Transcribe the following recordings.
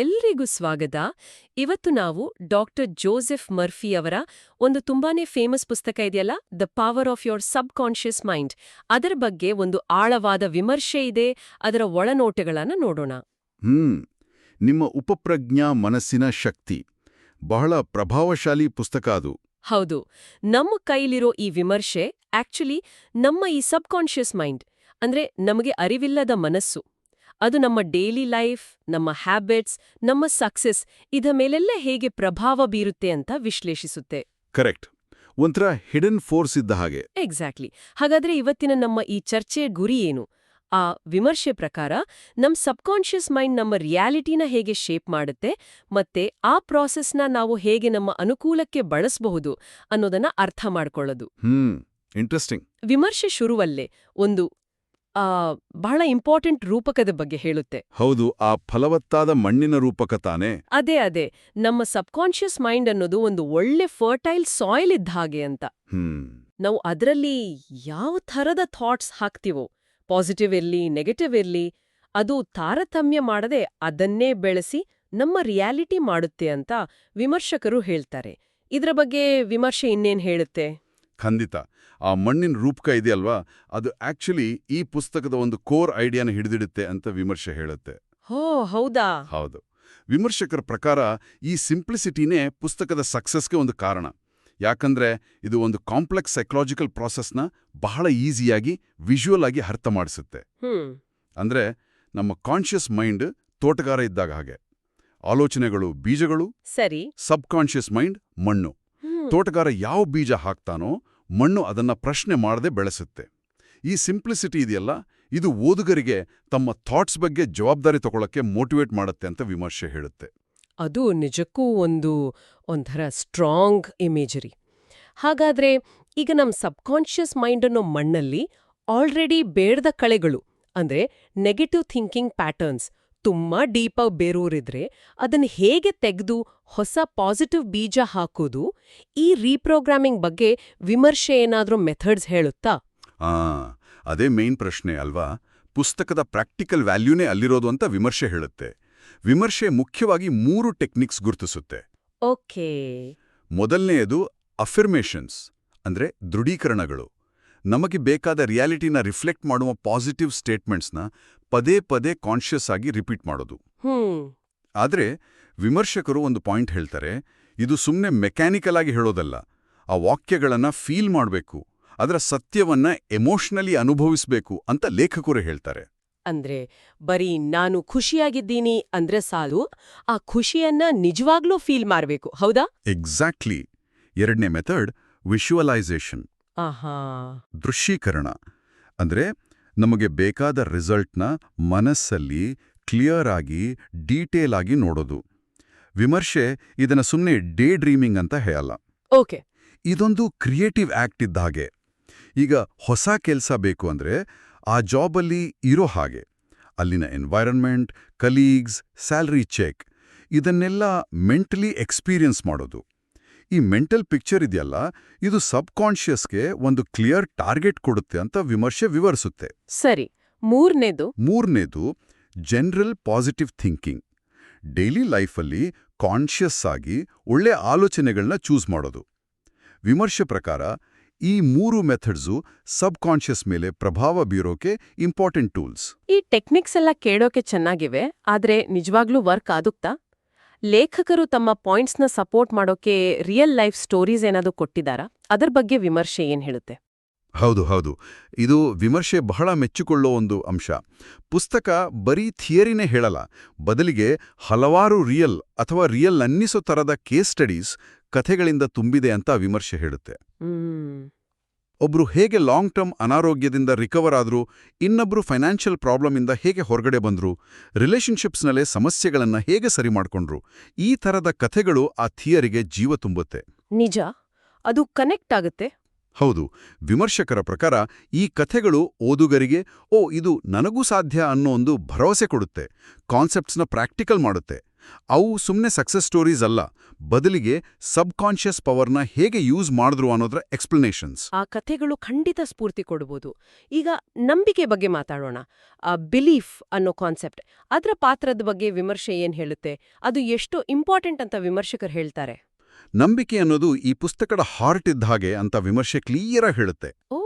ಎಲ್ರಿಗೂ ಸ್ವಾಗತ. ಇವತ್ತು ನಾವು ಡಾಕ್ಟರ್ ಜೋಸೆಫ್ ಮರ್ಫಿ ಅವರ ಒಂದು ತುಂಬಾನೇ ಫೇಮಸ್ ಪುಸ್ತಕ ಇದೆಯಲ್ಲ? The power of your subconscious mind ಅದರ ಬಗ್ಗೆ ಒಂದು ಆಳವಾದ ವಿಮರ್ಶೆ ಇದೆ. ಅದರ ಒಳನೋಟಗಳನ್ನು ನೋಡೋಣ. ಹ್ಮ್. ನಿಮ್ಮ ಉಪಪ್ರಜ್ಞಾ ಮನಸ್ಸಿನ ಶಕ್ತಿ. ಬಹಳ ಪ್ರಭಾವಶಾಲಿ ಪುಸ್ತಕ ಅದು. ಹೌದು. ನಮ್ಮ ಕೈಲಿರೋ ಈ ವಿಮರ್ಶೆ ಆಕ್ಚುಲಿ ನಮ್ಮ ಈ ಸಬ್ ಕಾನ್ಷಿಯಸ್ ಮೈಂಡ್ ಅಂದ್ರೆ ನಮಗೆ ಅರಿವಿಲ್ಲದ ಮನಸ್ಸು ಅದು ನಮ್ಮ ಡೈಲಿ ಲೈಫ್ ನಮ್ಮ ಹ್ಯಾಬಿಟ್ಸ್ ನಮ್ಮ ಸಕ್ಸೆಸ್ ಇದ ಮೇಲೆಲ್ಲ ಹೇಗೆ ಪ್ರಭಾವ ಬೀರುತ್ತೆ ಅಂತ ವಿಶ್ಲೇಷಿಸುತ್ತೆ. ಕರೆಕ್ಟ್ ಒಂಥರ ಹಿಡನ್ ಫೋರ್ಸ್ ಇದ್ದ ಹಾಗೆ. ಎಕ್ಸಾಕ್ಟ್ಲಿ ಹಾಗಾದ್ರೆ ಇವತ್ತಿನ ನಮ್ಮ ಈ ಚರ್ಚೆಯ ಗುರಿ ಏನು? ಆ ವಿಮರ್ಶೆ ಪ್ರಕಾರ ನಮ್ಮ ಸಬ್ಕಾನ್ಷಿಯಸ್ ಮೈಂಡ್ ನಮ್ಮ ರಿಯಾಲಿಟಿನ ಹೇಗೆ ಶೇಪ್ ಮಾಡುತ್ತೆ ಮತ್ತೆ ಆ ಪ್ರಾಸೆಸ್ನ ನಾವು ಹೇಗೆ ನಮ್ಮ ಅನುಕೂಲಕ್ಕೆ ಬಳಸಬಹುದು ಅನ್ನೋದನ್ನ ಅರ್ಥ ಮಾಡ್ಕೊಳ್ಳೋದು. ಹ್ಮ್ ಇಂಟ್ರೆಸ್ಟಿಂಗ್ ವಿಮರ್ಶೆ ಶುರುವಲ್ಲೇ ಒಂದು ಬಹಳ ಇಂಪಾರ್ಟೆಂಟ್ ರೂಪಕದ ಬಗ್ಗೆ ಹೇಳುತ್ತೆ. ಹೌದು ಆ ಫಲವತ್ತಾದ ಮಣ್ಣಿನ ರೂಪಕ ತಾನೇ? ಅದೇ ಅದೇ. ನಮ್ಮ ಸಬ್ಕಾನ್ಷಿಯಸ್ ಮೈಂಡ್ ಅನ್ನೋದು ಒಂದು ಒಳ್ಳೆ ಫರ್ಟೈಲ್ ಸಾಯಿಲ್ ಇದ್ದ ಹಾಗೆ ಅಂತ. ನಾವು ಅದರಲ್ಲಿ ಯಾವ ಥರದ ಥಾಟ್ಸ್ ಹಾಕ್ತಿವೋ ಪಾಸಿಟಿವ್ ಇರ್ಲಿ ನೆಗೆಟಿವ್ ಇರ್ಲಿ ಅದು ತಾರತಮ್ಯ ಮಾಡದೆ ಅದನ್ನೇ ಬೆಳೆಸಿ ನಮ್ಮ ರಿಯಾಲಿಟಿ ಮಾಡುತ್ತೆ ಅಂತ ವಿಮರ್ಶಕರು ಹೇಳ್ತಾರೆ. ಇದರ ಬಗ್ಗೆ ವಿಮರ್ಶೆ ಇನ್ನೇನ್ ಹೇಳುತ್ತೆ? ಖಂಡಿತ. ಆ ಮಣ್ಣಿನ ರೂಪಕ ಇದೆಯಲ್ವಾ? ಅದು ಆಕ್ಚುಲಿ ಈ ಪುಸ್ತಕದ ಒಂದು ಕೋರ್ ಐಡಿಯಾನ ಹಿಡಿದಿಡುತ್ತೆ ಅಂತ ವಿಮರ್ಶೆ ಹೇಳುತ್ತೆ. ಹೋ ಹೌದಾ? ಹೌದು. ವಿಮರ್ಶಕರ ಪ್ರಕಾರ ಈ ಸಿಂಪ್ಲಿಸಿಟಿನೇ ಪುಸ್ತಕದ ಸಕ್ಸಸ್ಗೆ ಒಂದು ಕಾರಣ. ಯಾಕಂದ್ರೆ ಇದು ಒಂದು ಕಾಂಪ್ಲೆಕ್ಸ್ ಸೈಕಲಾಜಿಕಲ್ ಪ್ರಾಸೆಸ್ನ ಬಹಳ ಈಸಿಯಾಗಿ ವಿಜುವಲ್ ಆಗಿ ಅರ್ಥ ಮಾಡಿಸುತ್ತೆ. ಅಂದ್ರೆ ನಮ್ಮ ಕಾನ್ಷಿಯಸ್ ಮೈಂಡ್ ತೋಟಗಾರ ಇದ್ದಾಗ ಹಾಗೆ. ಆಲೋಚನೆಗಳು ಬೀಜಗಳು ಸರಿ. ಸಬ್ ಕಾನ್ಷಿಯಸ್ ಮೈಂಡ್ ಮಣ್ಣು ತೋಟಗಾರ ಯಾವ ಬೀಜ ಹಾಕ್ತಾನೋ ಮಣ್ಣು ಅದನ್ನ ಪ್ರಶ್ನೆ ಮಾಡದೆ ಬೆಳೆಸುತ್ತೆ. ಈ ಸಿಂಪ್ಲಿಸಿಟಿ ಇದೆಯಲ್ಲ? ಇದು ಓದುಗರಿಗೆ ತಮ್ಮ ಥಾಟ್ಸ್ ಬಗ್ಗೆ ಜವಾಬ್ದಾರಿ ತಗೊಳಕ್ಕೆ ಮೋಟಿವೇಟ್ ಮಾಡುತ್ತೆ ಅಂತ ವಿಮರ್ಶೆ ಹೇಳುತ್ತೆ. ಅದು ನಿಜಕ್ಕೂ ಒಂದು ಒಂಥರ ಸ್ಟ್ರಾಂಗ್ ಇಮೇಜರಿ. ಹಾಗಾದ್ರೆ ಈಗ ನಮ್ಮ ಸಬ್ಕಾನ್ಷಿಯಸ್ ಮೈಂಡ್ ಅನ್ನೋ ಮಣ್ಣಲ್ಲಿ ಆಲ್ರೆಡಿ ಬೇಡದ ಕಳೆಗಳು, ಅಂದ್ರೆ ನೆಗೆಟಿವ್ ಥಿಂಕಿಂಗ್ ಪ್ಯಾಟರ್ನ್ಸ್ ತುಂಬಾ ಡೀಪಾಗಿ ಬೇರೂರಿದ್ರೆ ಅದನ್ನ ಹೇಗೆ ತೆಗೆದು ಹೊಸ ಪಾಸಿಟಿವ್ ಬೀಜ ಹಾಕೋದು? ಈ ರೀಪ್ರೋಗ್ರಾಮಿಂಗ್ ಬಗ್ಗೆ ವಿಮರ್ಶೆ ಏನಾದರೂ ಮೆಥಡ್ಸ್ ಹೇಳುತ್ತಾ? ಆ ಅದೇ ಮೇನ್ ಪ್ರಶ್ನೆ ಅಲ್ವಾ? ಪುಸ್ತಕದ ಪ್ರಾಕ್ಟಿಕಲ್ ವ್ಯಾಲ್ಯೂನೇ ಅಲ್ಲಿರೋದು ಅಂತ ವಿಮರ್ಶೆ ಹೇಳುತ್ತೆ. ವಿಮರ್ಶೆ ಮುಖ್ಯವಾಗಿ ಮೂರು ಟೆಕ್ನಿಕ್ಸ್ ಗುರುತಿಸುತ್ತೆ. ಓಕೆ. ಮೊದಲನೆಯದು ಅಫಿರ್ಮೇಷನ್ಸ್ ಅಂದ್ರೆ ದೃಢೀಕರಣಗಳು. ನಮಗೆ ಬೇಕಾದ ರಿಯಾಲಿಟಿನ ರಿಫ್ಲೆಕ್ಟ್ ಮಾಡುವ ಪಾಸಿಟಿವ್ ಸ್ಟೇಟ್ಮೆಂಟ್ಸ್ನ ಪದೇ ಪದೇ ಕಾನ್ಷಿಯಸ್ ಆಗಿ ರಿಪೀಟ್ ಮಾಡೋದು. ಆದರೆ ವಿಮರ್ಶಕರು ಒಂದು ಪಾಯಿಂಟ್ ಹೇಳ್ತಾರೆ ಇದು ಸುಮ್ಮನೆ ಮೆಕ್ಯಾನಿಕಲ್ ಆಗಿ ಹೇಳೋದಲ್ಲ. ಆ ವಾಕ್ಯಗಳನ್ನು ಫೀಲ್ ಮಾಡಬೇಕು ಅದರ ಸತ್ಯವನ್ನ ಎಮೋಷನಲಿ ಅನುಭವಿಸಬೇಕು ಅಂತ ಲೇಖಕರು ಹೇಳ್ತಾರೆ. ಅಂದ್ರೆ ಬರೀ ನಾನು ಖುಷಿಯಾಗಿದ್ದೀನಿ ಅಂದ್ರೆ ಸಾಲು ಆ ಖುಷಿಯನ್ನ ನಿಜವಾಗ್ಲೂ ಫೀಲ್ ಮಾಡಬೇಕು ಹೌದಾ? ಎಕ್ಸಾಕ್ಟ್ಲಿ ಎರಡನೇ ಮೆಥಡ್ ವಿಶುವಲೈಸೇಷನ್ ಆಹಾ. ದೃಶ್ಯೀಕರಣ. ಅಂದ್ರೆ ನಮಗೆ ಬೇಕಾದ ರಿಸಲ್ಟ್ನ ಮನಸ್ಸಲ್ಲಿ ಕ್ಲಿಯರ್ ಆಗಿ ಡೀಟೇಲ್ ಆಗಿ ನೋಡೋದು. ವಿಮರ್ಶೆ ಇದನ್ನ ಸುಮ್ಮನೆ ಡೇ ಡ್ರೀಮಿಂಗ್ ಅಂತ ಹೇಳಲ್ಲ. ಓಕೆ. ಇದೊಂದು ಕ್ರಿಯೇಟಿವ್ ಆಕ್ಟ್ ಇದ್ದ ಹಾಗೆ. ಈಗ ಹೊಸ ಕೆಲಸ ಬೇಕು ಅಂದ್ರೆ ಆ ಜಾಬಲ್ಲಿ ಇರೋ ಹಾಗೆ. ಅಲ್ಲಿನ ಎನ್ವೈರನ್ಮೆಂಟ್ ಕಲೀಗ್ಸ್ ಸ್ಯಾಲರಿ ಚೆಕ್ ಇದನ್ನೆಲ್ಲ ಮೆಂಟಲಿ ಎಕ್ಸ್ಪೀರಿಯನ್ಸ್ ಮಾಡೋದು. ಈ ಮೆಂಟಲ್ ಪಿಕ್ಚರ್ ಇದೆಯಲ್ಲ ಇದು ಸಬ್ ಕಾನ್ಷಿಯಸ್ಗೆ ಒಂದು ಕ್ಲಿಯರ್ ಟಾರ್ಗೆಟ್ ಕೊಡುತ್ತೆ ಅಂತ ವಿಮರ್ಶೆ ವಿವರಿಸುತ್ತೆ. ಸರಿ ಮೂರನೇದು? ಮೂರನೇದು ಜನರಲ್ ಪಾಸಿಟಿವ್ ಥಿಂಕಿಂಗ್. ಡೈಲಿ ಲೈಫಲ್ಲಿ ಕಾನ್ಷಿಯಸ್ ಆಗಿ ಒಳ್ಳೆ ಆಲೋಚನೆಗಳನ್ನ ಚೂಸ್ ಮಾಡೋದು. ವಿಮರ್ಶೆ ಪ್ರಕಾರ ಈ ಮೂರು ಮೆಥಡ್ಸು ಸಬ್ ಕಾನ್ಷಿಯಸ್ ಮೇಲೆ ಪ್ರಭಾವ ಬೀರೋಕೆ ಇಂಪಾರ್ಟೆಂಟ್ ಟೂಲ್ಸ್. ಈ ಟೆಕ್ನಿಕ್ಸ್ ಎಲ್ಲ ಕೇಳೋಕೆ ಚೆನ್ನಾಗಿವೆ ಆದ್ರೆ ನಿಜವಾಗ್ಲೂ ವರ್ಕ್ ಆಗುತ್ತಾ? ಲೇಖಕರು ತಮ್ಮ ಪಾಯಿಂಟ್ಸ್ನ ಸಪೋರ್ಟ್ ಮಾಡೋಕೆ ರಿಯಲ್ ಲೈಫ್ ಸ್ಟೋರೀಸ್ ಏನಾದರೂ ಕೊಟ್ಟಿದ್ದಾರಾ? ಅದರ ಬಗ್ಗೆ ವಿಮರ್ಶೆ ಏನು ಹೇಳುತ್ತೆ? ಹೌದು ಹೌದು. ಇದು ವಿಮರ್ಶೆ ಬಹಳ ಮೆಚ್ಚಿಕೊಳ್ಳೋ ಒಂದು ಅಂಶ. ಪುಸ್ತಕ ಬರೀ ಥಿಯರಿನೇ ಹೇಳಲ್ಲ. ಬದಲಿಗೆ ಹಲವಾರು ರಿಯಲ್ ಅಥವಾ ರಿಯಲ್ ಅನ್ನಿಸೋ ಥರದ ಕೇಸ್ ಸ್ಟಡೀಸ್ ಕಥೆಗಳಿಂದ ತುಂಬಿದೆ ಅಂತ ವಿಮರ್ಶೆ ಹೇಳುತ್ತೆ. ಒಬ್ರು ಹೇಗೆ ಲಾಂಗ್ ಟರ್ಮ್ ಅನಾರೋಗ್ಯದಿಂದ ರಿಕವರ್ ಆದ್ರು ಇನ್ನೊಬ್ರು ಫೈನಾನ್ಷಿಯಲ್ ಪ್ರಾಬ್ಲಮಿಂದ ಹೇಗೆ ಹೊರಗಡೆ ಬಂದರು ರಿಲೇಷನ್ಶಿಪ್ಸ್ನಲ್ಲೇ ಸಮಸ್ಯೆಗಳನ್ನು ಹೇಗೆ ಸರಿ ಮಾಡಿಕೊಂಡ್ರು ಈ ಥರದ ಕಥೆಗಳು ಆ ಥಿಯರಿಗೆ ಜೀವ ತುಂಬುತ್ತೆ. ನಿಜ? ಅದು ಕನೆಕ್ಟ್ ಆಗುತ್ತೆ? ಹೌದು. ವಿಮರ್ಶಕರ ಪ್ರಕಾರ ಈ ಕಥೆಗಳು ಓದುಗರಿಗೆ ಓ ಇದು ನನಗೂ ಸಾಧ್ಯ ಅನ್ನೋ ಒಂದು ಭರವಸೆ ಕೊಡುತ್ತೆ. ಕಾನ್ಸೆಪ್ಟ್ಸ್ನ ಪ್ರಾಕ್ಟಿಕಲ್ ಮಾಡುತ್ತೆ. ಅವು ಸುಮ್ಮನೆ ಸಕ್ಸಸ್ ಸ್ಟೋರೀಸ್ ಅಲ್ಲ ಬದಲಿಗೆ ಸಬ್ ಕಾನ್ಷಿಯಸ್ ಪವರ್ನ ಹೇಗೆ ಯೂಸ್ ಮಾಡಿದ್ರು ಅನ್ನೋದ್ರ ಎಕ್ಸ್ಪ್ಲನೇಷನ್ಸ್ ಆ ಕಥೆಗಳು ಖಂಡಿತ ಸ್ಫೂರ್ತಿ ಕೊಡ್ಬೋದು. ಈಗ ನಂಬಿಕೆ ಬಗ್ಗೆ ಮಾತಾಡೋಣ. ಬಿಲೀಫ್ ಅನ್ನೋ ಕಾನ್ಸೆಪ್ಟ್ ಅದರ ಪಾತ್ರದ ಬಗ್ಗೆ ವಿಮರ್ಶೆ ಏನ್ ಹೇಳುತ್ತೆ? ಅದು ಎಷ್ಟು ಇಂಪಾರ್ಟೆಂಟ್ ಅಂತ ವಿಮರ್ಶಕರು ಹೇಳ್ತಾರೆ. ನಂಬಿಕೆ ಅನ್ನೋದು ಈ ಪುಸ್ತಕದ ಹಾರ್ಟ್ ಇದ್ದ ಹಾಗೆ ಅಂತ ವಿಮರ್ಶೆ ಕ್ಲಿಯರ್ ಹೇಳುತ್ತೆ. ಓ!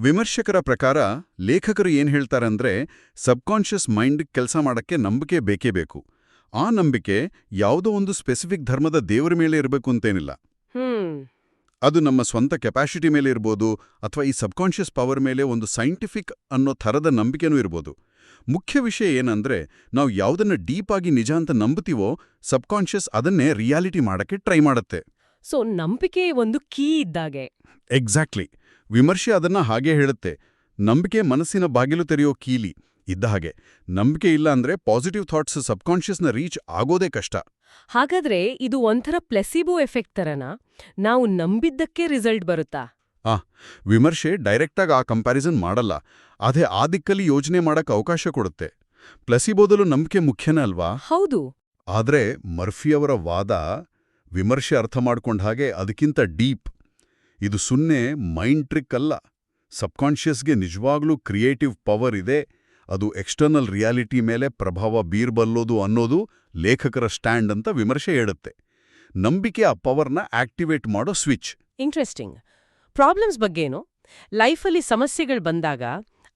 ವಿಮರ್ಶಕರ ಪ್ರಕಾರ ಲೇಖಕರು ಏನ್ ಹೇಳ್ತಾರಂದ್ರೆ ಸಬ್ಕಾನ್ಷಿಯಸ್ ಮೈಂಡ್ ಕೆಲಸ ಮಾಡಕ್ಕೆ ನಂಬಿಕೆ ಬೇಕೇ ಬೇಕು. ಆ ನಂಬಿಕೆ ಯಾವುದೋ ಒಂದು ಸ್ಪೆಸಿಫಿಕ್ ಧರ್ಮದ ದೇವರ ಮೇಲೆ ಇರಬೇಕು ಅಂತೇನಿಲ್ಲ. ಅದು ನಮ್ಮ ಸ್ವಂತ ಕೆಪಾಸಿಟಿ ಮೇಲೆ ಇರ್ಬೋದು ಅಥವಾ ಈ ಸಬ್ಕಾನ್ಷಿಯಸ್ ಪವರ್ ಮೇಲೆ ಒಂದು ಸೈಂಟಿಫಿಕ್ ಅನ್ನೋ ಥರದ ನಂಬಿಕೆನೂ ಇರ್ಬೋದು. ಮುಖ್ಯ ವಿಷಯ ಏನಂದ್ರೆ ನಾವು ಯಾವುದನ್ನ ಡೀಪ್ ಆಗಿ ನಿಜ ಅಂತ ನಂಬುತ್ತೀವೋ ಸಬ್ಕಾನ್ಷಿಯಸ್ ಅದನ್ನೇ ರಿಯಾಲಿಟಿ ಮಾಡಕ್ಕೆ ಟ್ರೈ ಮಾಡುತ್ತೆ. ಸೊ ನಂಬಿಕೆ ಒಂದು ಕೀ ಇದ್ದಾಗೆ. ಎಕ್ಸಾಕ್ಟ್ಲಿ ವಿಮರ್ಶೆ ಅದನ್ನ ಹಾಗೆ ಹೇಳುತ್ತೆ. ನಂಬಿಕೆ ಮನಸ್ಸಿನ ಬಾಗಿಲು ತೆರೆಯೋ ಕೀಲಿ. ಇದ್ದ ಹಾಗೆ. ನಂಬಿಕೆ ಇಲ್ಲ ಅಂದ್ರೆ ಪಾಸಿಟಿವ್ ಥಾಟ್ಸ್ ಸಬ್ಕಾನ್ಷಿಯಸ್ನ ರೀಚ್ ಆಗೋದೇ ಕಷ್ಟ. ಹಾಗಾದ್ರೆ ಇದು ಒಂಥರ ಪ್ಲೆಸಿಬೋ ಎಫೆಕ್ಟ್ ತರನಾ? ನಾವು ನಂಬಿದ್ದಕ್ಕೆ ರಿಸಲ್ಟ್ ಬರುತ್ತಾ? ಆ ವಿಮರ್ಶೆ ಡೈರೆಕ್ಟಾಗಿ ಆ ಕಂಪ್ಯಾರಿಸನ್ ಮಾಡಲ್ಲ. ಅದೇ ಆ ದಿಕ್ಕಲ್ಲಿ ಯೋಚನೆ ಮಾಡಕ್ ಅವಕಾಶ ಕೊಡುತ್ತೆ. ಪ್ಲಸಿಬೋದಲು ನಂಬಿಕೆ ಮುಖ್ಯನೇ ಅಲ್ವಾ? ಹೌದು. ಆದ್ರೆ ಮರ್ಫಿಯವರ ವಾದ ವಿಮರ್ಶೆ ಅರ್ಥ ಮಾಡ್ಕೊಂಡ ಹಾಗೆ ಅದಕ್ಕಿಂತ ಡೀಪ್. ಇದು ಸುನ್ನೆ ಮೈಂಡ್ ಟ್ರಿಕ್ ಅಲ್ಲ. ಸಬ್ಕಾನ್ಷಿಯಸ್ಗೆ ನಿಜವಾಗ್ಲೂ ಕ್ರಿಯೇಟಿವ್ ಪವರ್ ಇದೆ. ಅದು ಎಕ್ಸ್ಟರ್ನಲ್ ರಿಯಾಲಿಟಿ ಮೇಲೆ ಪ್ರಭಾವ ಬೀರ್ಬಲ್ಲೋದು ಅನ್ನೋದು ಲೇಖಕರ ಸ್ಟ್ಯಾಂಡ್ ಅಂತ ವಿಮರ್ಶೆ ಹೇಳುತ್ತೆ. ನಂಬಿಕೆ ಆ ಪವರ್ನ ಆಕ್ಟಿವೇಟ್ ಮಾಡೋ ಸ್ವಿಚ್ ಇಂಟ್ರೆಸ್ಟಿಂಗ್ ಪ್ರಾಬ್ಲಮ್ಸ್ ಬಗ್ಗೇನು ಲೈಫಲ್ಲಿ ಸಮಸ್ಯೆಗಳು ಬಂದಾಗ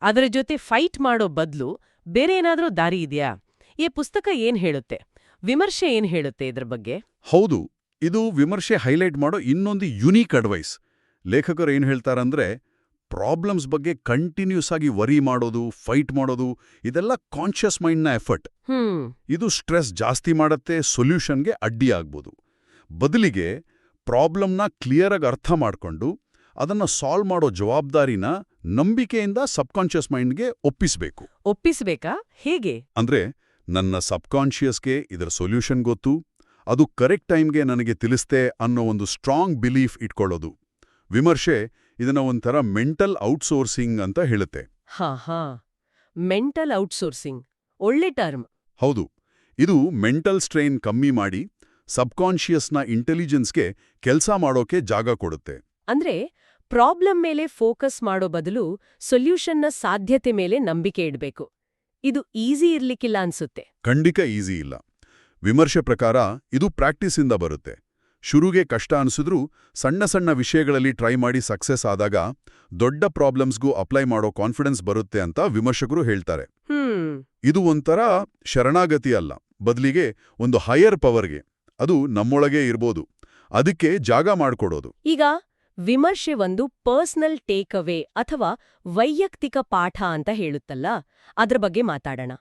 ಅದರ ಜೊತೆ ಫೈಟ್ ಮಾಡೋ ಬದಲು ಬೇರೆ ಏನಾದರೂ ದಾರಿ ಇದೆಯಾ? ಈ ಪುಸ್ತಕ ಏನ್ ಹೇಳುತ್ತೆ? ವಿಮರ್ಶೆ ಏನ್ ಹೇಳುತ್ತೆ ಇದ್ರ ಬಗ್ಗೆ? ಹೌದು ಇದು ವಿಮರ್ಶೆ ಹೈಲೈಟ್ ಮಾಡೋ ಇನ್ನೊಂದು ಯುನೀಕ್ ಅಡ್ವೈಸ್ ಲೇಖಕರು ಏನು ಹೇಳ್ತಾರಂದ್ರೆ ಪ್ರಾಬ್ಲಮ್ಸ್ ಬಗ್ಗೆ ಕಂಟಿನ್ಯೂಸ್ ಆಗಿ ವರಿ ಮಾಡೋದು ಫೈಟ್ ಮಾಡೋದು ಇದೆಲ್ಲ ಕಾನ್ಷಿಯಸ್ ಮೈಂಡ್ನ ಎಫರ್ಟ್ ಇದು ಸ್ಟ್ರೆಸ್ ಜಾಸ್ತಿ ಮಾಡತ್ತೆ ಸೊಲ್ಯೂಷನ್ಗೆ ಅಡ್ಡಿ ಆಗ್ಬೋದು. ಬದಲಿಗೆ ಪ್ರಾಬ್ಲಮ್ನ ಕ್ಲಿಯರಾಗಿ ಅರ್ಥ ಮಾಡಿಕೊಂಡು ಅದನ್ನ ಸಾಲ್ವ್ ಮಾಡೋ ಜವಾಬ್ದಾರಿನ ನಂಬಿಕೆಯಿಂದ ಸಬ್ಕಾನ್ಷಿಯಸ್ ಮೈಂಡ್ಗೆ ಒಪ್ಪಿಸಬೇಕು. ಒಪ್ಪಿಸಬೇಕಾ? ಹೇಗೆ? ಅಂದ್ರೆ ನನ್ನ ಸಬ್ಕಾನ್ಷಿಯಸ್ಗೆ ಇದರ ಸೊಲ್ಯೂಷನ್ ಗೊತ್ತು ಅದು ಕರೆಕ್ಟ್ ಟೈಮ್ಗೆ ನನಗೆ ತಿಳಿಸ್ತೆ ಅನ್ನೋ ಒಂದು ಸ್ಟ್ರಾಂಗ್ ಬಿಲೀಫ್ ಇಟ್ಕೊಳ್ಳೋದು. ವಿಮರ್ಶೆ ಇದನ್ನ ಒಂಥರ ಮೆಂಟಲ್ ಔಟ್ಸೋರ್ಸಿಂಗ್ ಅಂತ ಹೇಳುತ್ತೆ. ಹಾ ಹಾ. Mental outsourcing. ಒಳ್ಳೆ ಟರ್ಮ್. ಹೌದು. ಇದು ಮೆಂಟಲ್ ಸ್ಟ್ರೈನ್ ಕಮ್ಮಿ ಮಾಡಿ ಸಬ್ಕಾನ್ಷಿಯಸ್ನ ಇಂಟೆಲಿಜೆನ್ಸ್ಗೆ ಕೆಲಸ ಮಾಡೋಕೆ ಜಾಗ ಕೊಡುತ್ತೆ. ಅಂದ್ರೆ ಪ್ರಾಬ್ಲಮ್ ಮೇಲೆ ಫೋಕಸ್ ಮಾಡೋ ಬದಲು ಸೊಲ್ಯೂಷನ್ನ ಸಾಧ್ಯತೆ ಮೇಲೆ ನಂಬಿಕೆ ಇಡಬೇಕು. ಇದು ಈಸಿ ಇರ್ಲಿಕ್ಕಿಲ್ಲ ಅನ್ಸುತ್ತೆ. ಖಂಡಿತ ಈಸಿ ಇಲ್ಲ. ವಿಮರ್ಶೆ ಪ್ರಕಾರ ಇದು ಪ್ರಾಕ್ಟೀಸಿಂದ ಬರುತ್ತೆ. ಶುರುಗೆ ಕಷ್ಟ ಅನಿಸಿದ್ರೂ ಸಣ್ಣ ಸಣ್ಣ ವಿಷಯಗಳಲ್ಲಿ ಟ್ರೈ ಮಾಡಿ ಸಕ್ಸಸ್ ಆದಾಗ ದೊಡ್ಡ ಪ್ರಾಬ್ಲಮ್ಸ್ಗೂ ಅಪ್ಲೈ ಮಾಡೋ ಕಾನ್ಫಿಡೆನ್ಸ್ ಬರುತ್ತೆ ಅಂತ ವಿಮರ್ಶಕರು ಹೇಳ್ತಾರೆ. ಇದು ಒಂಥರ ಶರಣಾಗತಿ ಅಲ್ಲ. ಬದಲಿಗೆ ಒಂದು ಹೈಯರ್ ಪವರ್ಗೆ ಅದು ನಮ್ಮೊಳಗೆ ಇರ್ಬೋದು. ಅದಕ್ಕೆ ಜಾಗ ಮಾಡ್ಕೊಡೋದು. ಈಗ ವಿಮರ್ಶೆ ಒಂದು ಪರ್ಸನಲ್ ಟೇಕ್ ಅವೇ ಅಥವಾ ವೈಯಕ್ತಿಕ ಪಾಠ ಅಂತ ಹೇಳುತ್ತಲ್ಲ? ಅದ್ರ ಬಗ್ಗೆ ಮಾತಾಡೋಣ.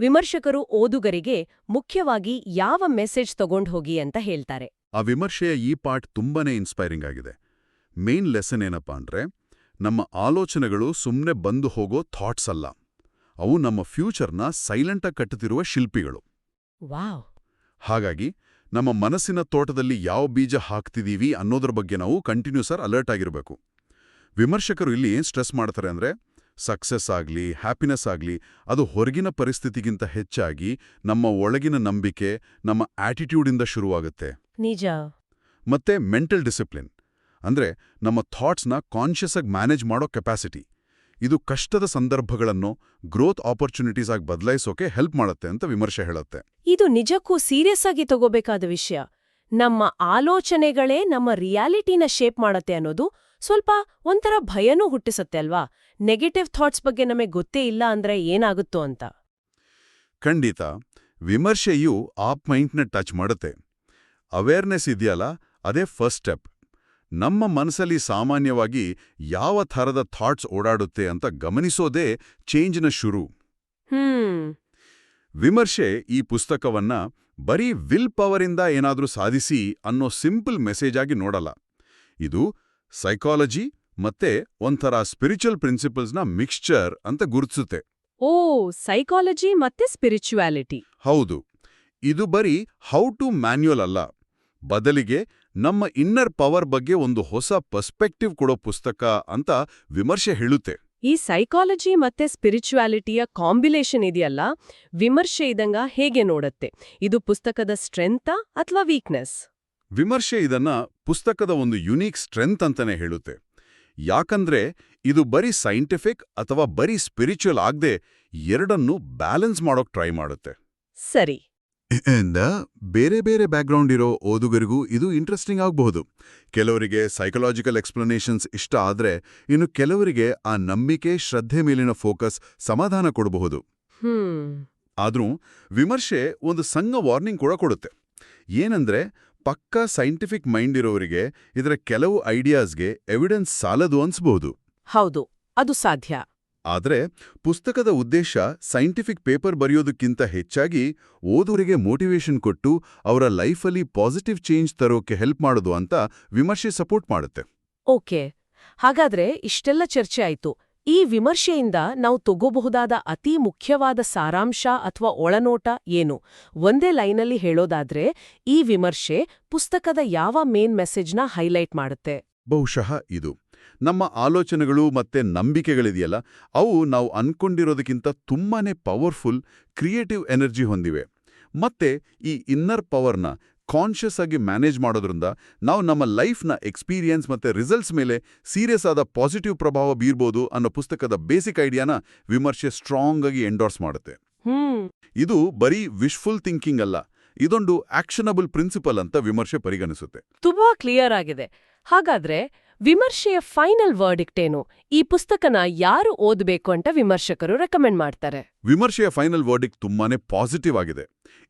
ವಿಮರ್ಶಕರು ಓದುಗರಿಗೆ ಮುಖ್ಯವಾಗಿ ಯಾವ ಮೆಸೇಜ್ ತಗೊಂಡ್ ಹೋಗಿ ಅಂತ ಹೇಳ್ತಾರೆ. ಆ ವಿಮರ್ಶೆಯ ಈ ಪಾರ್ಟ್ ತುಂಬಾನೇ ಇನ್ಸ್ಪೈರಿಂಗ್ ಆಗಿದೆ. ಮೇನ್ ಲೆಸನ್ ಏನಪ್ಪಾ ಅಂದ್ರೆ ನಮ್ಮ ಆಲೋಚನೆಗಳು ಸುಮ್ಮನೆ ಬಂದು ಹೋಗೋ ಥಾಟ್ಸ್ ಅಲ್ಲ. ಅವು ನಮ್ಮ ಫ್ಯೂಚರ್ನ ಸೈಲೆಂಟಾಗಿ ಕಟ್ಟುತ್ತಿರುವ ಶಿಲ್ಪಿಗಳು. ವಾವ್! ಹಾಗಾಗಿ ನಮ್ಮ ಮನಸ್ಸಿನ ತೋಟದಲ್ಲಿ ಯಾವ ಬೀಜ ಹಾಕ್ತಿದೀವಿ ಅನ್ನೋದ್ರ ಬಗ್ಗೆ ನಾವು ಕಂಟಿನ್ಯೂಸ್ ಆರ್ ಅಲರ್ಟ್ ಆಗಿರಬೇಕು. ವಿಮರ್ಶಕರು ಇಲ್ಲಿ ಏನ್ ಸ್ಟ್ರೆಸ್ ಮಾಡ್ತಾರೆ ಅಂದ್ರೆ ಸಕ್ಸಸ್ ಆಗಲಿ ಹ್ಯಾಪಿನೆಸ್ ಆಗಲಿ ಅದು ಹೊರಗಿನ ಪರಿಸ್ಥಿತಿಗಿಂತ ಹೆಚ್ಚಾಗಿ ನಮ್ಮ ಒಳಗಿನ ನಂಬಿಕೆ ನಮ್ಮ ಆಟಿಟ್ಯೂಡಿಂದ ಶುರುವಾಗುತ್ತೆ. ನಿಜ. ಮತ್ತೆ ಮೆಂಟಲ್ ಡಿಸಿಪ್ಲಿನ್ ಅಂದ್ರೆ ನಮ್ಮ ಥಾಟ್ಸ್ನ ಕಾನ್ಷಿಯಸ್ ಆಗಿ ಮ್ಯಾನೇಜ್ ಮಾಡೋ ಕೆಪಾಸಿಟಿ ಇದು ಕಷ್ಟದ ಸಂದರ್ಭಗಳನ್ನು ಗ್ರೋತ್ ಆಪರ್ಚುನಿಟೀಸ್ ಆಗಿ ಬದಲಾಯಿಸೋಕೆ ಹೆಲ್ಪ್ ಮಾಡುತ್ತೆ ಅಂತ ವಿಮರ್ಶೆ ಹೇಳುತ್ತೆ. ಇದು ನಿಜಕ್ಕೂ ಸೀರಿಯಸ್ ಆಗಿ ತಗೋಬೇಕಾದ ವಿಷಯ. ನಮ್ಮ ಆಲೋಚನೆಗಳೇ ನಮ್ಮ ರಿಯಾಲಿಟಿನ ಶೇಪ್ ಮಾಡುತ್ತೆ ಅನ್ನೋದು ಸ್ವಲ್ಪ ಒಂಥರ ಭಯನೂ ಹುಟ್ಟಿಸುತ್ತೆ ಅಲ್ವಾ? ನೆಗೆಟಿವ್ ಥಾಟ್ಸ್ ಬಗ್ಗೆ ನಮಗೆ ಗೊತ್ತೇ ಇಲ್ಲ ಅಂದ್ರೆ ಏನಾಗುತ್ತೋ ಅಂತ. ಖಂಡಿತ. ವಿಮರ್ಶೆಯು ಆಪ್ ಮೈಂಡ್ನ ಟಚ್ ಮಾಡುತ್ತೆ. ಅವೇರ್ನೆಸ್ ಇದೆಯಲ್ಲ ಅದೇ ಫಸ್ಟ್ ಸ್ಟೆಪ್ ನಮ್ಮ ಮನಸ್ಸಲ್ಲಿ ಸಾಮಾನ್ಯವಾಗಿ ಯಾವ ಥರದ ಥಾಟ್ಸ್ ಓಡಾಡುತ್ತೆ ಅಂತ ಗಮನಿಸೋದೇ ಚೇಂಜ್ನ ಶುರು. ಹ್ಮ್. ವಿಮರ್ಶೆ ಈ ಪುಸ್ತಕವನ್ನ ಬರೀ ವಿಲ್ ಪವರಿಂದ ಏನಾದರೂ ಸಾಧಿಸಿ ಅನ್ನೋ ಸಿಂಪಲ್ ಮೆಸೇಜ್ ಆಗಿ ನೋಡಲ್ಲ. ಇದು ಸೈಕಾಲಜಿ ಮತ್ತೆ ಒಂಥರ ಸ್ಪಿರಿಚುವಲ್ ಪ್ರಿನ್ಸಿಪಲ್ಸ್ನ ಮಿಕ್ಸ್ಚರ್ ಅಂತ ಗುರುತಿಸುತ್ತೆ ಓ ಸೈಕಾಲಜಿ ಮತ್ತೆ ಸ್ಪಿರಿಚುವಾಲಿಟಿ ಹೌದು. ಇದು ಬರೀ ಹೌ ಟು ಮ್ಯಾನ್ಯುಯಲ್ ಅಲ್ಲ. ಬದಲಿಗೆ ನಮ್ಮ ಇನ್ನರ್ ಪವರ್ ಬಗ್ಗೆ ಒಂದು ಹೊಸ ಪರ್ಸ್ಪೆಕ್ಟಿವ್ ಕೊಡೋ ಪುಸ್ತಕ ಅಂತ ವಿಮರ್ಶೆ ಹೇಳುತ್ತೆ. ಈ ಸೈಕಾಲಜಿ ಮತ್ತೆ ಸ್ಪಿರಿಚುವಾಲಿಟಿಯ ಕಾಂಬಿನೇಷನ್ ಇದೆಯಲ್ಲ? ವಿಮರ್ಶೆ ಇದಂಗ ಹೇಗೆ ನೋಡತ್ತೆ? ಇದು ಪುಸ್ತಕದ ಸ್ಟ್ರೆಂತಾ ಅಥವಾ ವೀಕ್ನೆಸ್ ವಿಮರ್ಶೆ ಇದನ್ನ ಪುಸ್ತಕದ ಒಂದು ಯುನೀಕ್ ಸ್ಟ್ರೆಂತ್ ಅಂತಾನೆ ಹೇಳುತ್ತೆ. ಯಾಕಂದ್ರೆ ಇದು ಬರೀ ಸೈಂಟಿಫಿಕ್ ಅಥವಾ ಬರೀ ಸ್ಪಿರಿಚುವಲ್ ಆಗದೆ ಎರಡನ್ನೂ ಬ್ಯಾಲೆನ್ಸ್ ಮಾಡೋಕ್ ಟ್ರೈ ಮಾಡುತ್ತೆ. ಸರಿ. ಇಂದ ಬೇರೆ ಬೇರೆ ಬ್ಯಾಕ್ಗ್ರೌಂಡ್ ಇರೋ ಓದುಗರಿಗೂ ಇದು ಇಂಟ್ರೆಸ್ಟಿಂಗ್ ಆಗಬಹುದು. ಕೆಲವರಿಗೆ ಸೈಕಲಾಜಿಕಲ್ ಎಕ್ಸ್ಪ್ಲನೇಷನ್ಸ್ ಇಷ್ಟ ಆದ್ರೆ ಇನ್ನು ಕೆಲವರಿಗೆ ಆ ನಂಬಿಕೆ ಶ್ರದ್ಧೆ ಮೇಲಿನ ಫೋಕಸ್ ಸಮಾಧಾನ ಕೊಡಬಹುದು. ಆದ್ರೂ ವಿಮರ್ಶೆ ಒಂದು ಸಂಘ ವಾರ್ನಿಂಗ್ ಕೂಡ ಕೊಡುತ್ತೆ. ಏನಂದ್ರೆ ಪಕ್ಕಾ ಸೈಂಟಿಫಿಕ್ ಮೈಂಡ್ ಇರೋರಿಗೆ ಇದರ ಕೆಲವು ಐಡಿಯಾಸ್ಗೆ ಎವಿಡೆನ್ಸ್ ಸಾಲದು ಅನ್ಸ್ಬಹುದು ಹೌದು ಅದು ಸಾಧ್ಯ. ಆದ್ರೆ ಪುಸ್ತಕದ ಉದ್ದೇಶ ಸೈಂಟಿಫಿಕ್ ಪೇಪರ್ ಬರೆಯೋದಕ್ಕಿಂತ ಹೆಚ್ಚಾಗಿ ಓದುವರಿಗೆ ಮೋಟಿವೇಶನ್ ಕೊಟ್ಟು ಅವರ ಲೈಫಲ್ಲಿ ಪಾಸಿಟಿವ್ ಚೇಂಜ್ ತರೋಕೆ ಹೆಲ್ಪ್ ಮಾಡೋದು ಅಂತ ವಿಮರ್ಶೆ ಸಪೋರ್ಟ್ ಮಾಡುತ್ತೆ. ಓಕೆ ಹಾಗಾದ್ರೆ ಇಷ್ಟೆಲ್ಲ ಚರ್ಚೆ ಆಯ್ತು. ಈ ವಿಮರ್ಶೆಯಿಂದ ನಾವು ತಗೋಬಹುದಾದ ಅತಿ ಮುಖ್ಯವಾದ ಸಾರಾಂಶ ಅಥವಾ ಒಳನೋಟ ಏನು? ಒಂದೇ ಲೈನಲ್ಲಿ ಹೇಳೋದಾದ್ರೆ, ಈ ವಿಮರ್ಶೆ ಪುಸ್ತಕದ ಯಾವ ಮೇನ್ ಮೆಸೇಜ್ನ ಹೈಲೈಟ್ ಮಾಡುತ್ತೆ? ಬಹುಶಃ ಇದು. ನಮ್ಮ ಆಲೋಚನೆಗಳು ಮತ್ತೆ ನಂಬಿಕೆಗಳಿದೆಯಲ್ಲ, ಅವು ನಾವು ಅನ್ಕೊಂಡಿರೋದಕ್ಕಿಂತ ತುಂಬಾನೇ ಪವರ್ಫುಲ್, ಕ್ರಿಯೇಟಿವ್ ಎನರ್ಜಿ ಹೊಂದಿವೆ. ಮತ್ತೆ ಈ ಇನ್ನರ್ ಪವರ್ನ ಕಾನ್ಷಿಯಸ್ ಆಗಿ ಮ್ಯಾನೇಜ್ ಮಾಡೋದ್ರಿಂದ ನಾವು ನಮ್ಮ ಲೈಫ್ನ ಎಕ್ಸ್ಪೀರಿಯನ್ಸ್ ಮತ್ತೆ ರಿಸಲ್ಟ್ಸ್ ಮೇಲೆ ಸೀರಿಯಸ್ ಆದ ಪಾಸಿಟಿವ್ ಪ್ರಭಾವ ಬೀರ್ಬೋದು ಅನ್ನೋ ಪುಸ್ತಕದ ಬೇಸಿಕ್ ಐಡಿಯಾನ ವಿಮರ್ಶೆ ಸ್ಟ್ರಾಂಗ್ ಆಗಿ ಎಂಡೋರ್ಸ್ ಮಾಡುತ್ತೆ. ಇದು ಬರೀ ವಿಶ್ಫುಲ್ ಥಿಂಕಿಂಗ್ ಅಲ್ಲ ಇದೊಂದು ಆಕ್ಷನಬಲ್ ಪ್ರಿನ್ಸಿಪಲ್ ಅಂತ ವಿಮರ್ಶೆ ಪರಿಗಣಿಸುತ್ತೆ. ತುಂಬಾ ಕ್ಲಿಯರ್ ಆಗಿದೆ. ಹಾಗಾದ್ರೆ ವಿಮರ್ಶೆಯ ಫೈನಲ್ ವರ್ಡಿಕ್ಟ್ ಏನು? ಈ ಪುಸ್ತಕನ ಯಾರು ಓದಬೇಕು ಅಂತ ವಿಮರ್ಶಕರು ರೆಕಮೆಂಡ್ ಮಾಡ್ತಾರೆ. ವಿಮರ್ಶೆಯ ಫೈನಲ್ ವರ್ಡಿಕ್ಟ್ ತುಂಬಾನೇ ಪಾಸಿಟಿವ್ ಆಗಿದೆ.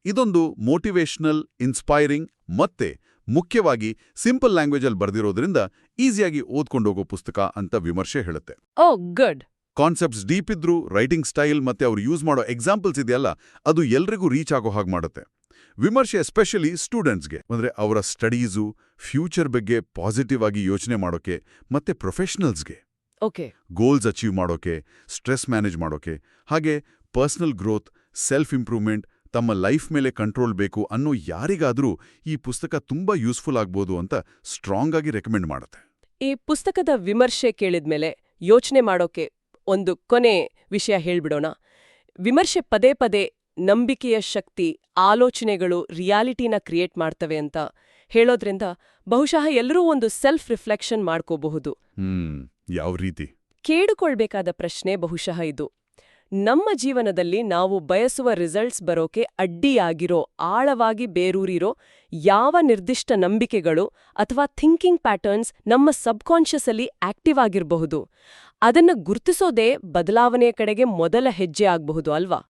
ಇದೊಂದು ಮೋಟಿವೇಶನಲ್ ಇನ್ಸ್ಪೈರಿಂಗ್ ಮತ್ತೆ ಮುಖ್ಯವಾಗಿ ಸಿಂಪಲ್ ಲ್ಯಾಂಗ್ವೇಜಲ್ಲಿ ಬರೆದಿರೋದ್ರಿಂದ ಈಸಿಯಾಗಿ ಓದ್ಕೊಂಡು ಹೋಗೋ ಪುಸ್ತಕ ಅಂತ ವಿಮರ್ಶೆ ಹೇಳುತ್ತೆ. ಓ ಗುಡ್ ಕಾನ್ಸೆಪ್ಟ್ಸ್ ಡೀಪ್ ಇದ್ರೂ ರೈಟಿಂಗ್ ಸ್ಟೈಲ್ ಮತ್ತೆ ಅವ್ರು ಯೂಸ್ ಮಾಡೋ ಎಕ್ಸಾಂಪಲ್ಸ್ ಇದೆಯಲ್ಲ ಅದು ಎಲ್ರಿಗೂ ರೀಚ್ ಆಗೋ ಹಾಗೆ ಮಾಡುತ್ತೆ. ವಿಮರ್ಶೆ ಎಸ್ಪೆಷಲಿ ಸ್ಟೂಡೆಂಟ್ಸ್ಗೆ ಅಂದರೆ ಅವರ ಸ್ಟಡೀಸು ಫ್ಯೂಚರ್ ಬಗ್ಗೆ ಪಾಸಿಟಿವ್ ಆಗಿ ಯೋಚನೆ ಮಾಡೋಕೆ ಮತ್ತೆ ಪ್ರೊಫೆಷನಲ್ಸ್ಗೆ ಓಕೆ. ಗೋಲ್ಸ್ ಅಚೀವ್ ಮಾಡೋಕೆ ಸ್ಟ್ರೆಸ್ ಮ್ಯಾನೇಜ್ ಮಾಡೋಕೆ ಹಾಗೆ ಪರ್ಸನಲ್ ಗ್ರೋತ್ ಸೆಲ್ಫ್ ಇಂಪ್ರೂವ್ಮೆಂಟ್ ತಮ್ಮ ಲೈಫ್ ಮೇಲೆ ಕಂಟ್ರೋಲ್ ಬೇಕು ಅನ್ನೋ ಯಾರಿಗಾದರೂ ಈ ಪುಸ್ತಕ ತುಂಬಾ ಯೂಸ್ಫುಲ್ ಆಗ್ಬೋದು ಅಂತ ಸ್ಟ್ರಾಂಗ್ ಆಗಿ ರೆಕಮೆಂಡ್ ಮಾಡುತ್ತೆ. ಈ ಪುಸ್ತಕದ ವಿಮರ್ಶೆ ಕೇಳಿದ್ಮೇಲೆ ಯೋಚನೆ ಮಾಡೋಕೆ ಒಂದು ಕೊನೆ ವಿಷಯ ಹೇಳ್ಬಿಡೋಣ. ವಿಮರ್ಶೆ ಪದೇ ಪದೇ ನಂಬಿಕೆಯ ಶಕ್ತಿ ಆಲೋಚನೆಗಳು ರಿಯಾಲಿಟಿನ ಕ್ರಿಯೇಟ್ ಮಾಡ್ತವೆ ಅಂತ ಹೇಳೋದ್ರಿಂದ ಬಹುಶಃ ಎಲ್ಲರೂ ಒಂದು ಸೆಲ್ಫ್ ರಿಫ್ಲೆಕ್ಷನ್ ಮಾಡ್ಕೋಬಹುದು ಯಾವ ರೀತಿ? ಕೇಳಿಕೊಳ್ಬೇಕಾದ ಪ್ರಶ್ನೆ ಬಹುಶಃ ಇದು. ನಮ್ಮ ಜೀವನದಲ್ಲಿ ನಾವು ಬಯಸುವ ರಿಸಲ್ಟ್ಸ್ ಬರೋಕೆ ಅಡ್ಡಿಯಾಗಿರೋ ಆಳವಾಗಿ ಬೇರೂರಿರೋ ಯಾವ ನಿರ್ದಿಷ್ಟ ನಂಬಿಕೆಗಳು ಅಥವಾ ಥಿಂಕಿಂಗ್ ಪ್ಯಾಟರ್ನ್ಸ್ ನಮ್ಮ ಸಬ್ಕಾನ್ಷಿಯಸ್ ಅಲ್ಲಿ ಆಕ್ಟಿವ್ ಆಗಿರಬಹುದು. ಅದನ್ನ ಗುರ್ತಿಸೋದೇ ಬದಲಾವಣೆಯ ಕಡೆಗೆ ಮೊದಲ ಹೆಜ್ಜೆ ಆಗಬಹುದು ಅಲ್ವಾ?